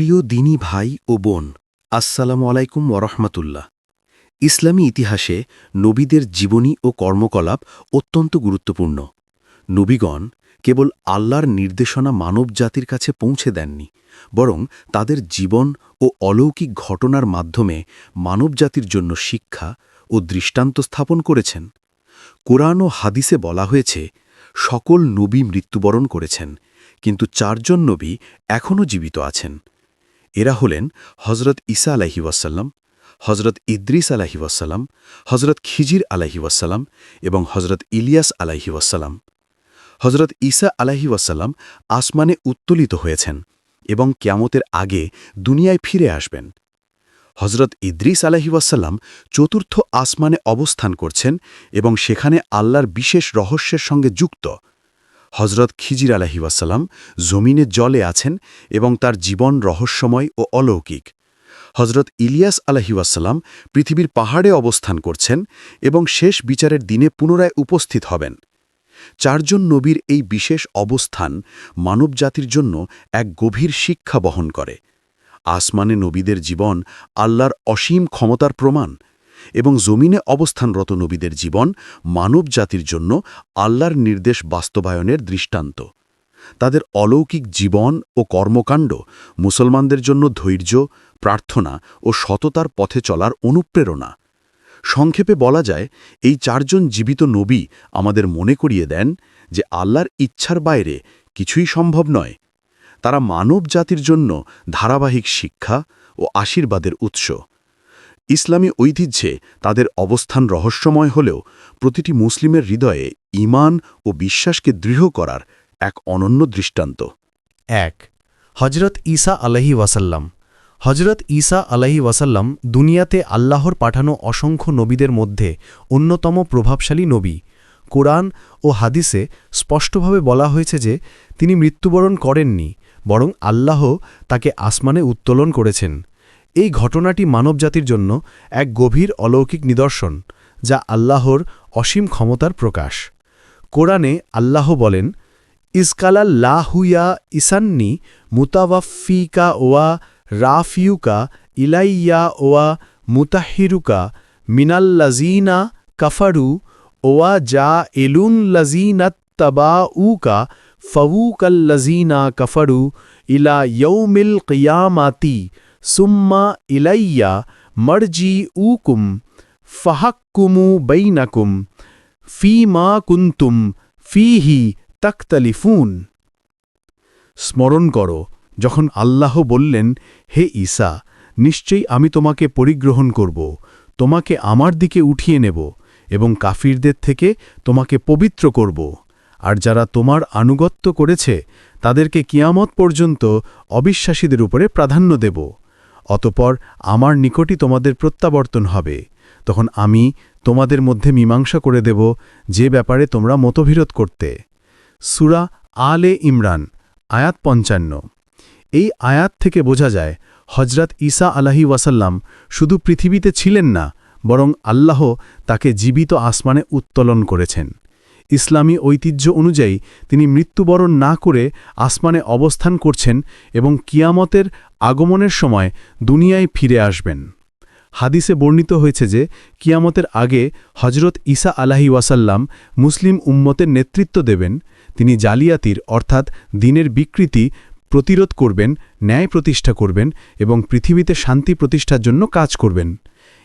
প্রিয় দিনী ভাই ও বোন, আসসালামু আলাইকুম ওরহমতুল্লাহ ইসলামী ইতিহাসে নবীদের জীবনী ও কর্মকলাপ অত্যন্ত গুরুত্বপূর্ণ। নবীগণ কেবল আল্লাহর নির্দেশনা মানব জাতির কাছে পৌঁছে দেননি, বরং তাদের জীবন ও অলৌকিক ঘটনার মাধ্যমে মানবজাতির জন্য শিক্ষা ও দৃষ্টান্ত স্থাপন করেছেন। কোরআন ও হাদিসে বলা হয়েছে, সকল নবী মৃত্যুবরণ করেছেন, কিন্তু চারজন নবী এখনও জীবিত আছেন। এরা হলেন হজরত ঈসা আলাহি ওয়াসাল্লাম হজরত ইদ্রিস আলাহি ওয়াসাল্লাম হজরত খিজির আলাহি ওয়াসাল্লাম এবং হজরত ইলিয়াস আলাহি ওয়াসাল্লাম। হজরত ঈসা আলাহি ওয়াসাল্লাম আসমানে উত্তোলিত হয়েছেন এবং ক্যামতের আগে দুনিয়ায় ফিরে আসবেন। হজরত ইদ্রিস আলাহি ওয়াসাল্লাম চতুর্থ আসমানে অবস্থান করছেন এবং সেখানে আল্লাহর বিশেষ রহস্যের সঙ্গে যুক্ত হজরত খিজির আলাহিওয়াসাল্লাম জমিনে জলে আছেন এবং তার জীবন রহস্যময় ও অলৌকিক। হজরত ইলিয়াস আলাহিওয়াসাল্লাম পৃথিবীর পাহাড়ে অবস্থান করছেন এবং শেষ বিচারের দিনে পুনরায় উপস্থিত হবেন। চারজন নবীর এই বিশেষ অবস্থান মানবজাতির জন্য এক গভীর শিক্ষা বহন করে। আসমানে নবীদের জীবন আল্লাহর অসীম ক্ষমতার প্রমাণ। এবং জমিনে অবস্থানরত নবীদের জীবন মানব জাতির জন্য আল্লাহর নির্দেশ বাস্তবায়নের দৃষ্টান্ত। তাদের অলৌকিক জীবন ও কর্মকাণ্ড মুসলমানদের জন্য ধৈর্য, প্রার্থনা ও সততার পথে চলার অনুপ্রেরণা। সংক্ষেপে বলা যায়, এই চারজন জীবিত নবী আমাদের মনে করিয়ে দেন যে আল্লাহর ইচ্ছার বাইরে কিছুই সম্ভব নয়। তারা মানব জাতির জন্য ধারাবাহিক শিক্ষা ও আশীর্বাদের উৎস। ইসলামী ঐতিহ্যে তাদের অবস্থান রহস্যময় হলেও প্রতিটি মুসলিমের হৃদয়ে ইমান ও বিশ্বাসকে দৃঢ় করার এক অনন্য দৃষ্টান্ত। এক হজরত ঈসা আলহি ওয়াসাল্লাম। হজরত ঈসা আলহি ওয়াসাল্লাম দুনিয়াতে আল্লাহর পাঠানো অসংখ্য নবীদের মধ্যে অন্যতম প্রভাবশালী নবী। কোরআন ও হাদিসে স্পষ্টভাবে বলা হয়েছে যে তিনি মৃত্যুবরণ করেননি, বরং আল্লাহ তাকে আসমানে উত্তোলন করেছেন। এই ঘটনাটি মানবজাতির জন্য এক গভীর অলৌকিক নিদর্শন, যা আল্লাহর অসীম ক্ষমতার প্রকাশ। কোরআনে আল্লাহ বলেন ইসকালাল্লাহুয়া ইসান্নি মুতাওয়াফিকা ওয়া রাফিউকা ইলাইয়া ওয়া মুতাহিরুকা মিনাল্লাজিনা কাফারু ওয়া যা এলুন লাজিনাত্তাবা উকা ফউকাল্লাজিনা কাফারু ইলা ইয়ৌমিল কিয়ামাতি সুম্মা ইলাইয়া মর্জি উকুম ফাহাক্কুমু বৈনাকুম ফি মা কুন্তুম ফিহি তাকতালিফুন। স্মরণ করো, যখন আল্লাহ বললেন, হে ঈসা, নিশ্চয়ই আমি তোমাকে পরিগ্রহণ করব, তোমাকে আমার দিকে উঠিয়ে নেব এবং কাফিরদের থেকে তোমাকে পবিত্র করব। আর যারা তোমার আনুগত্য করেছে, তাদেরকে কিয়ামত পর্যন্ত অবিশ্বাসীদের উপরে প্রাধান্য দেব। অতপর আমার নিকটই তোমাদের প্রত্যাবর্তন হবে। তখন আমি তোমাদের মধ্যে মীমাংসা করে দেব যে ব্যাপারে তোমরা মতবিরোধ করতে। সুরা আলে ইমরান, আয়াত পঞ্চান্ন। এই আয়াত থেকে বোঝা যায় হজরত ঈসা আলাহি ওয়াসাল্লাম শুধু পৃথিবীতে ছিলেন না, বরং আল্লাহ তাকে জীবিত আসমানে উত্তোলন করেছেন। ইসলামী ঐতিহ্য অনুযায়ী তিনি মৃত্যুবরণ না করে আসমানে অবস্থান করছেন এবং কিয়ামতের আগমনের সময় দুনিয়ায় ফিরে আসবেন। হাদিসে বর্ণিত হয়েছে যে, কিয়ামতের আগে হজরত ঈসা আলাহি ওয়াসাল্লাম মুসলিম উম্মতের নেতৃত্ব দেবেন, তিনি জালিয়াতির অর্থাৎ দিনের বিকৃতি প্রতিরোধ করবেন, ন্যায় প্রতিষ্ঠা করবেন এবং পৃথিবীতে শান্তি প্রতিষ্ঠার জন্য কাজ করবেন।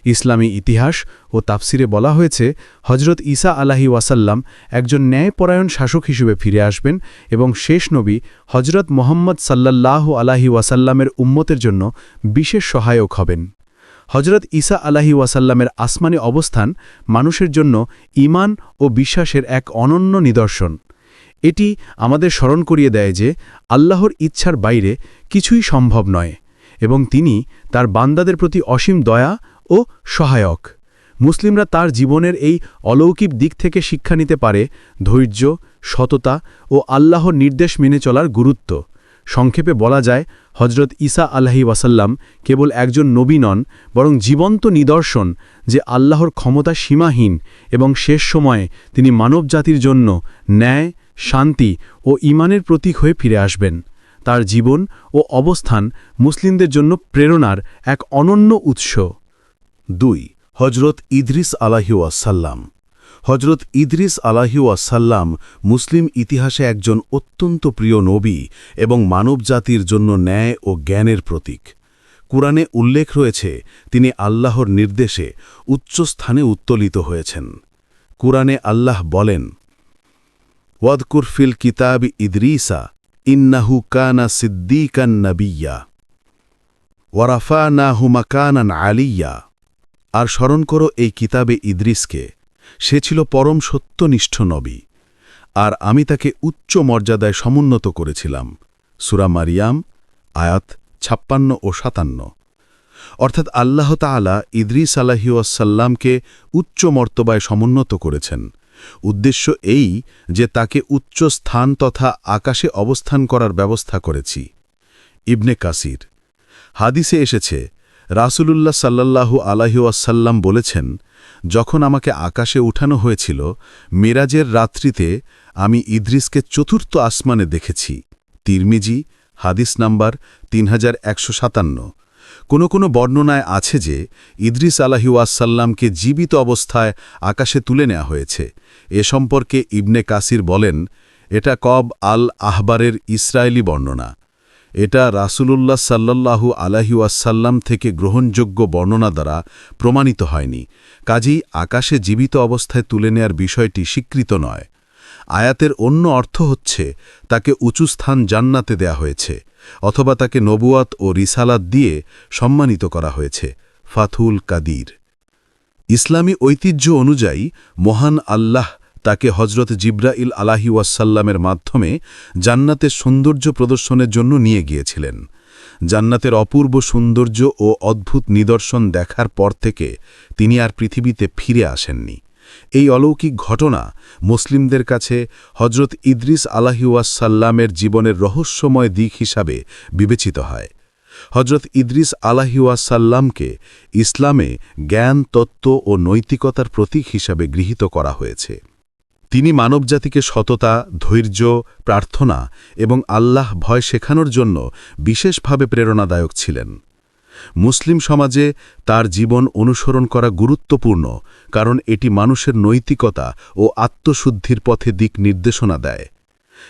ইসলামী ইতিহাস ও তাফসিরে বলা হয়েছে হজরত ঈসা আলাহি ওয়াসাল্লাম একজন ন্যায়পরায়ণ শাসক হিসেবে ফিরে আসবেন এবং শেষ নবী হজরত মোহাম্মদ সাল্লাল্লাহ আলাহি ওয়াসাল্লামের উম্মতের জন্য বিশেষ সহায়ক হবেন। হজরত ঈসা আলাহি ওয়াসাল্লামের আসমানি অবস্থান মানুষের জন্য ইমান ও বিশ্বাসের এক অনন্য নিদর্শন। এটি আমাদের স্মরণ করিয়ে দেয় যে আল্লাহর ইচ্ছার বাইরে কিছুই সম্ভব নয় এবং তিনি তার বান্দাদের প্রতি অসীম দয়া ও সহায়ক। মুসলিমরা তার জীবনের এই অলৌকিক দিক থেকে শিক্ষা নিতে পারে ধৈর্য, সততা ও আল্লাহর নির্দেশ মেনে চলার গুরুত্ব। সংক্ষেপে বলা যায় হজরত ঈসা আল্লাহি ওয়াসাল্লাম কেবল একজন নবী নন, বরং জীবন্ত নিদর্শন যে আল্লাহর ক্ষমতা সীমাহীন এবং শেষ সময়ে তিনি মানবজাতির জন্য ন্যায়, শান্তি ও ইমানের প্রতীক হয়ে ফিরে আসবেন। তার জীবন ও অবস্থান মুসলিমদের জন্য প্রেরণার এক অনন্য উৎস। দুই হজরত ইদ্রিস আলাহিউসাল্লাম হজরত ইদ্রিস আলাহিউসাল্লাম মুসলিম ইতিহাসে একজন অত্যন্ত প্রিয় নবী এবং মানবজাতির জন্য ন্যায় ও জ্ঞানের প্রতীক। কুরআনে উল্লেখ রয়েছে, তিনি আল্লাহর নির্দেশে উচ্চস্থানে উত্তোলিত হয়েছেন। কুরআনে আল্লাহ বলেন, ওয়াদকুর ফিল কিতাব ইদ্রিসা, ইন্নাহু কানা সিদ্দিকান নবিয়া ওয়ারাফা না হুমাকানান আলিয়া আর স্মরণ করো এই কিতাবে ইদ্রিসকে, সে ছিল পরম সত্যনিষ্ঠ নবী, আর আমি তাকে উচ্চ মর্যাদায় সমুন্নত করেছিলাম। সুরা মারিয়াম, আয়াত ছাপ্পান্ন ও সাতান্ন। অর্থাৎ আল্লাহ তাআলা ইদ্রিস আলাহিউসাল্লামকে উচ্চ মর্তবায় সমুন্নত করেছেন। উদ্দেশ্য এই যে তাকে উচ্চ স্থান তথা আকাশে অবস্থান করার ব্যবস্থা করেছি। ইবনে কাসির। হাদিসে এসেছে রাসূলুল্লাহ সাল্লাল্লাহু আলাইহুয়াসাল্লাম বলেছেন, যখন আমাকে আকাশে উঠানো হয়েছিল, মিরাজের রাত্রিতে আমি ইদ্রিসকে চতুর্থ আসমানে দেখেছি। তিরমিজি, হাদিস নাম্বার তিন হাজার একশো সাতান্ন। কোনো কোনো বর্ণনায় আছে যে, ইদ্রিস আলাহিউসাল্লামকে জীবিত অবস্থায় আকাশে তুলে নেওয়া হয়েছে। এ সম্পর্কে ইবনে কাসির বলেন, এটা কব আল আহবারের ইসরায়েলি বর্ণনা। এটা রাসূলুল্লাহ সাল্লাল্লাহু আলাহিউসাল্লাম থেকে গ্রহণযোগ্য বর্ণনা দ্বারা প্রমাণিত হয়নি। কাজেই আকাশে জীবিত অবস্থায় তুলে নেয়ার বিষয়টি স্বীকৃত নয়। আয়াতের অন্য অর্থ হচ্ছে, তাকে উঁচু স্থান জান্নাতে দেয়া হয়েছে, অথবা তাকে নবুয়াত ও রিসালাত দিয়ে সম্মানিত করা হয়েছে। ফাথুল কাদির। ইসলামী ঐতিহ্য অনুযায়ী মহান আল্লাহ তাকে হজরত জিব্রাইল আলাহি ওয়াসাল্লামের মাধ্যমে জান্নাতের সৌন্দর্য প্রদর্শনের জন্য নিয়ে গিয়েছিলেন। জান্নাতের অপূর্ব সৌন্দর্য ও অদ্ভুত নিদর্শন দেখার পর থেকে তিনি আর পৃথিবীতে ফিরে আসেননি। এই অলৌকিক ঘটনা মুসলিমদের কাছে হজরত ইদ্রিস আলাহিউসাল্লামের জীবনের রহস্যময় দিক হিসাবে বিবেচিত হয়। হজরত ইদ্রিস আলাহিউসাল্লামকে ইসলামে জ্ঞান, তত্ত্ব ও নৈতিকতার প্রতীক হিসাবে গৃহীত করা হয়েছে। তিনি মানবজাতিকে সততা, ধৈর্য, প্রার্থনা এবং আল্লাহ ভয় শেখানোর জন্য বিশেষভাবে প্রেরণাদায়ক ছিলেন। মুসলিম সমাজে তার জীবন অনুসরণ করা গুরুত্বপূর্ণ, কারণ এটি মানুষের নৈতিকতা ও আত্মশুদ্ধির পথে দিক নির্দেশনা দেয়।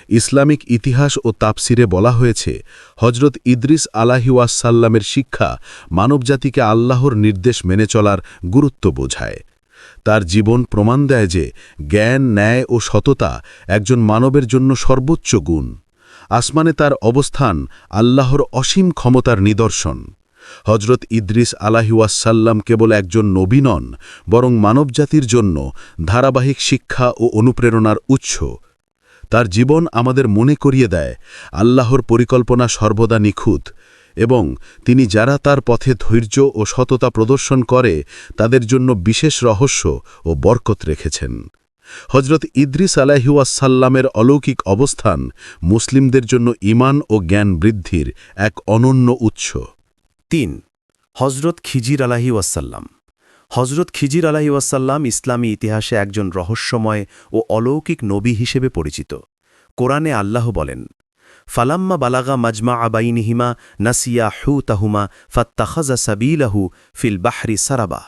ইসলামিক ইতিহাস ও তাপসিরে বলা হয়েছে হজরত ইদ্রিস আলাহিওয়াসাল্লামের শিক্ষা মানবজাতিকে আল্লাহর নির্দেশ মেনে চলার গুরুত্ব বোঝায়। তার জীবন প্রমাণ দেয় যে জ্ঞান, ন্যায় ও সততা একজন মানবের জন্য সর্বোচ্চ গুণ। আসমানে তার অবস্থান আল্লাহর অসীম ক্ষমতার নিদর্শন। হজরত ইদ্রিস আলাহিওয়াসাল্লাম কেবল একজন নবী নন, বরং মানবজাতির জন্য ধারাবাহিক শিক্ষা ও অনুপ্রেরণার উৎস। তার জীবন আমাদের মনে করিয়ে দেয়, আল্লাহর পরিকল্পনা সর্বদা নিখুঁত এবং তিনি যারা তার পথে ধৈর্য ও সততা প্রদর্শন করে, তাদের জন্য বিশেষ রহস্য ও বরকত রেখেছেন। হজরত ইদ্রিস আলাহিউসাল্লামের অলৌকিক অবস্থান মুসলিমদের জন্য ইমান ও জ্ঞান বৃদ্ধির এক অনন্য উৎস। তিন হজরত খিজির আলাহি ওয়াসাল্লাম। হজরত খিজির আলাহি ওয়াসাল্লাম ইসলামী ইতিহাসে একজন রহস্যময় ও অলৌকিক নবী হিসেবে পরিচিত। কোরআনে আল্লাহ বলেন ফালাম্মা বালাগা মাজমা আবাইনিহিমা নাসিয়া হু তাহুমা ফাত্তাখাজা সাবিলাহু ফিল বাহরি সারাবা।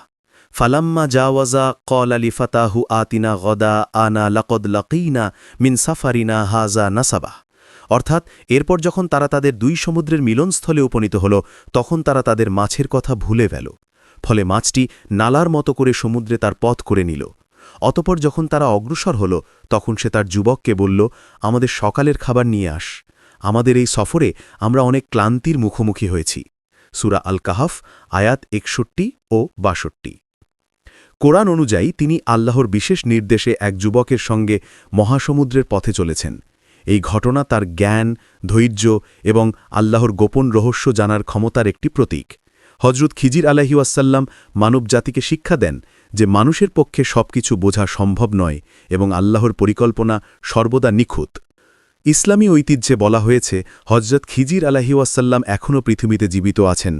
ফালাম্মা জাওয়াজা কল আলি ফাতাহু আতিনা গদা আনা লাকদ লাকিনা মিন সাফারিনা হাজা নাসাবা। অর্থাৎ এরপর যখন তারা তাদের দুই সমুদ্রের মিলনস্থলে উপনীত হল, তখন তারা তাদের মাছের কথা ভুলে গেল। ফলে মাছটি নালার মতো করে সমুদ্রে তার পথ করে নিল। অতপর যখন তারা অগ্রসর হল, তখন সে তার যুবককে বলল, আমাদের সকালের খাবার নিয়ে আস। আমাদের এই সফরে আমরা অনেক ক্লান্তির মুখোমুখি হয়েছি। সুরা আল কাহাফ আয়াত একষট্টি ও বাষট্টি। কোরআন অনুযায়ী তিনি আল্লাহর বিশেষ নির্দেশে এক যুবকের সঙ্গে মহাসমুদ্রের পথে চলেছেন। এই ঘটনা তার জ্ঞান, ধৈর্য এবং আল্লাহর গোপন রহস্য জানার ক্ষমতার একটি প্রতীক। হজরত খিজির আলাহিউসাল্লাম মানবজাতিকে শিক্ষা দেন যে মানুষের পক্ষে সবকিছু বোঝা সম্ভব নয় এবং আল্লাহর পরিকল্পনা সর্বদা নিখুঁত। ইসলামী ঐতিহ্যে বলা হয়েছে হজরত খিজির আলাহিউসাল্লাম এখনও পৃথিবীতে জীবিত আছেন।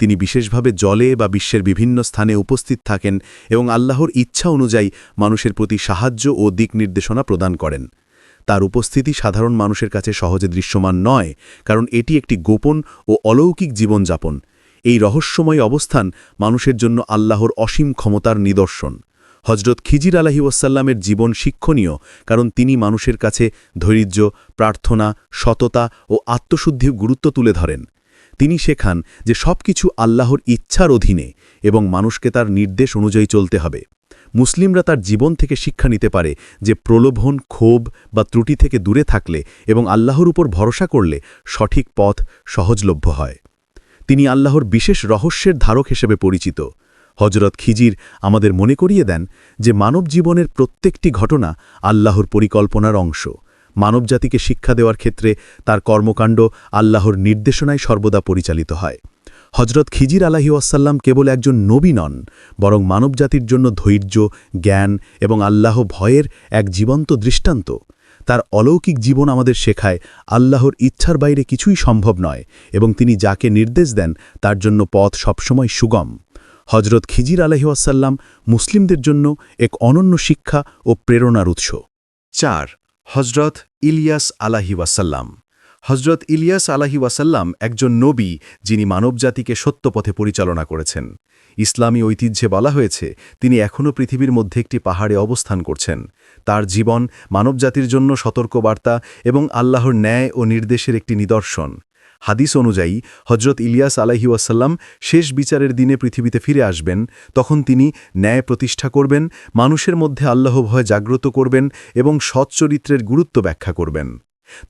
তিনি বিশেষভাবে জলে বা বিশ্বের বিভিন্ন স্থানে উপস্থিত থাকেন এবং আল্লাহর ইচ্ছা অনুযায়ী মানুষের প্রতি সাহায্য ও দিক নির্দেশনা প্রদান করেন। তার উপস্থিতি সাধারণ মানুষের কাছে সহজে দৃশ্যমান নয়, কারণ এটি একটি গোপন ও অলৌকিক জীবনযাপন। এই রহস্যময় অবস্থান মানুষের জন্য আল্লাহর অসীম ক্ষমতার নিদর্শন। হজরত খিজির আলাহি ওয়াসাল্লামের জীবন শিক্ষণীয় কারণ তিনি মানুষের কাছে ধৈর্য, প্রার্থনা, সততা ও আত্মশুদ্ধির গুরুত্ব তুলে ধরেন। তিনি শেখান যে সবকিছু আল্লাহর ইচ্ছার অধীনে এবং মানুষকে তার নির্দেশ অনুযায়ী চলতে হবে। মুসলিমরা তার জীবন থেকে শিক্ষা নিতে পারে যে প্রলোভন, ক্ষোভ বা ত্রুটি থেকে দূরে থাকলে এবং আল্লাহর উপর ভরসা করলে সঠিক পথ সহজলভ্য হয়। তিনি আল্লাহর বিশেষ রহস্যের ধারক হিসেবে পরিচিত। হজরত খিজির আমাদের মনে করিয়ে দেন যে মানব জীবনের প্রত্যেকটি ঘটনা আল্লাহর পরিকল্পনার অংশ। মানবজাতিকে শিক্ষা দেওয়ার ক্ষেত্রে তার কর্মকাণ্ড আল্লাহর নির্দেশনায় সর্বদা পরিচালিত হয়। হজরত খিজির আলাহি ওয়াসাল্লাম কেবল একজন নবী নন, বরং মানবজাতির জন্য ধৈর্য, জ্ঞান এবং আল্লাহ ভয়ের এক জীবন্ত দৃষ্টান্ত। তার অলৌকিক জীবন আমাদের শেখায় আল্লাহর ইচ্ছার বাইরে কিছুই সম্ভব নয় এবং তিনি যাকে নির্দেশ দেন তার জন্য পথ সবসময় সুগম। হজরত খিজির আলহিউসাল্লাম মুসলিমদের জন্য এক অনন্য শিক্ষা ও প্রেরণার উৎস। চার হজরত ইলিয়াস আলাহি ওয়াসাল্লাম। হজরত ইলিয়াস আলাহি ওয়াসাল্লাম একজন নবী যিনি মানবজাতিকে সত্যপথে পরিচালনা করেছেন। ইসলামী ঐতিহ্যে বলা হয়েছে, তিনি এখনও পৃথিবীর মধ্যে একটি পাহাড়ে অবস্থান করছেন। তার জীবন মানবজাতির জন্য সতর্কবার্তা এবং আল্লাহর ন্যায় ও নির্দেশের একটি নিদর্শন। হাদিস অনুযায়ী হজরত ইলিয়াস আলাহি ওয়াসাল্লাম শেষ বিচারের দিনে পৃথিবীতে ফিরে আসবেন, তখন তিনি ন্যায় প্রতিষ্ঠা করবেন, মানুষের মধ্যে আল্লাহ ভয় জাগ্রত করবেন এবং সচ্চরিত্রের গুরুত্ব ব্যাখ্যা করবেন।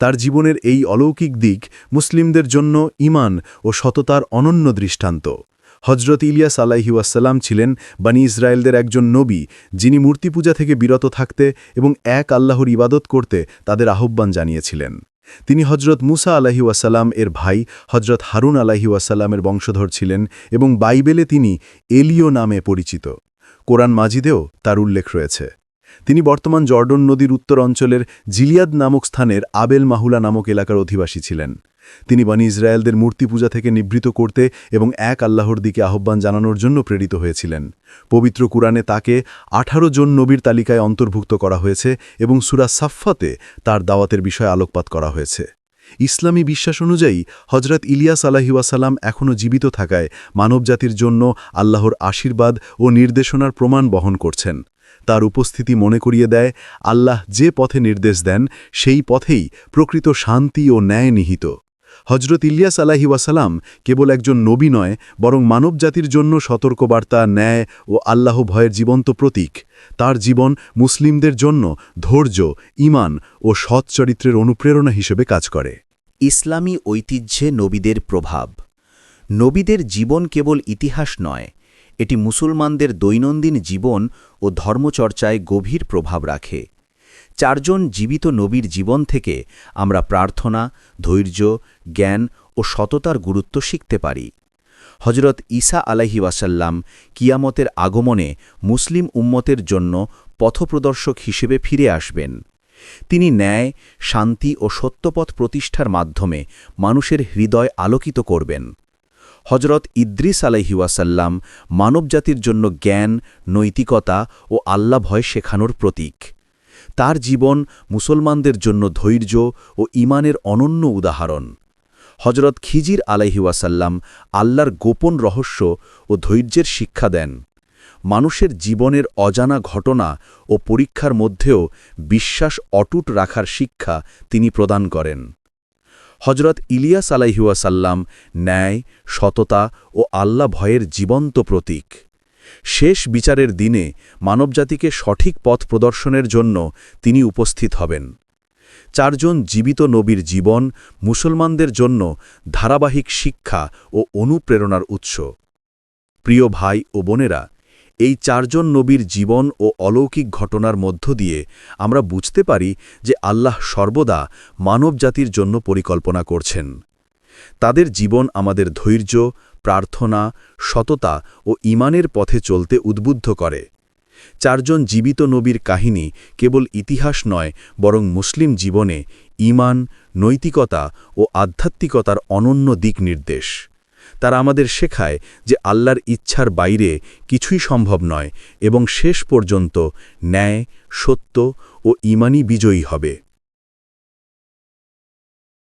তার জীবনের এই অলৌকিক দিক মুসলিমদের জন্য ইমান ও সততার অনন্য দৃষ্টান্ত। হজরত ইলিয়াস আলাইহিউসাল্লাম ছিলেন বানি ইসরায়েলদের একজন নবী, যিনি মূর্তি পূজা থেকে বিরত থাকতে এবং এক আল্লাহর ইবাদত করতে তাদের আহ্বান জানিয়েছিলেন। তিনি হজরত মুসা আলাহি এর ভাই হজরত হারুন আলাহি বংশধর ছিলেন এবং বাইবেলে তিনি এলিও নামে পরিচিত। কোরআন মাজিদেও তার উল্লেখ রয়েছে। তিনি বর্তমান জর্ডন নদীর উত্তর অঞ্চলের জিলিয়াদ নামক স্থানের আবেল মাহুলা নামক এলাকার অধিবাসী ছিলেন। তিনি বানি ইসরায়েলদের মূর্তি পূজা থেকে নিবৃত করতে এবং এক আল্লাহর দিকে আহ্বান জানানোর জন্য প্রেরিত হয়েছিলেন। পবিত্র কুরআনে তাকে আঠারো জন নবীর তালিকায় অন্তর্ভুক্ত করা হয়েছে এবং সুরা সাফফাতে তার দাওয়াতের বিষয়ে আলোকপাত করা হয়েছে। ইসলামী বিশ্বাস অনুযায়ী হজরত ইলিয়াস আলাহিওয়াসাল্লাম এখনও জীবিত থাকায় মানবজাতির জন্য আল্লাহর আশীর্বাদ ও নির্দেশনার প্রমাণ বহন করছেন। তার উপস্থিতি মনে করিয়ে দেয়, আল্লাহ যে পথে নির্দেশ দেন, সেই পথেই প্রকৃত শান্তি ও ন্যায় নিহিত। হজরত ইলিয়াস আলাহি ওয়াসালাম কেবল একজন নবী নয়, বরং মানবজাতির জন্য সতর্কবার্তা, ন্যায় ও আল্লাহ ভয়ের জীবন্ত প্রতীক। তার জীবন মুসলিমদের জন্য ধৈর্য ইমান ও সৎ চরিত্রের অনুপ্রেরণা হিসেবে কাজ করে। ইসলামী ঐতিহ্যে নবীদের প্রভাব। নবীদের জীবন কেবল ইতিহাস নয়, এটি মুসলমানদের দৈনন্দিন জীবন ও ধর্মচর্চায় গভীর প্রভাব রাখে। চারজন জীবিত নবীর জীবন থেকে আমরা প্রার্থনা, ধৈর্য, জ্ঞান ও সততার গুরুত্ব শিখতে পারি। হজরত ঈসা আলাহি ওয়াসাল্লাম কিয়ামতের আগমনে মুসলিম উম্মতের জন্য পথপ্রদর্শক হিসেবে ফিরে আসবেন। তিনি ন্যায়, শান্তি ও সত্যপথ প্রতিষ্ঠার মাধ্যমে মানুষের হৃদয় আলোকিত করবেন। হজরত ইদ্রিস আলাইহিওয়াসাল্লাম মানবজাতির জন্য জ্ঞান, নৈতিকতা ও আল্লাভয় শেখানোর প্রতীক। তার জীবন মুসলমানদের জন্য ধৈর্য ও ইমানের অনন্য উদাহরণ। হজরত খিজির আলাইহিওয়াসাল্লাম আল্লাহর গোপন রহস্য ও ধৈর্যের শিক্ষা দেন। মানুষের জীবনের অজানা ঘটনা ও পরীক্ষার মধ্যেও বিশ্বাস অটুট রাখার শিক্ষা তিনি প্রদান করেন। হজরত ইলিয়াস আলাইহুয়াসাল্লাম ন্যায়, সততা ও আল্লাহ ভয়ের জীবন্ত প্রতীক। শেষ বিচারের দিনে মানবজাতিকে সঠিক পথ প্রদর্শনের জন্য তিনি উপস্থিত হবেন। চারজন জীবিত নবীর জীবন, মুসলমানদের জন্য ধারাবাহিক শিক্ষা ও অনুপ্রেরণার উৎস। প্রিয় ভাই ও বোনেরা, এই চারজন নবীর জীবন ও অলৌকিক ঘটনার মধ্য দিয়ে আমরা বুঝতে পারি যে আল্লাহ সর্বদা মানবজাতির জন্য পরিকল্পনা করছেন। তাদের জীবন আমাদের ধৈর্য, প্রার্থনা, সততা ও ইমানের পথে চলতে উদ্বুদ্ধ করে। চারজন জীবিত নবীর কাহিনী কেবল ইতিহাস নয়, বরং মুসলিম জীবনে ইমান নৈতিকতা ও আধ্যাত্মিকতার অনন্য দিক নির্দেশ। তারা আমাদের শেখায় যে আল্লাহর ইচ্ছার বাইরে কিছুই সম্ভব নয় এবং শেষ পর্যন্ত ন্যায়, সত্য ও ইমানি বিজয়ী হবে।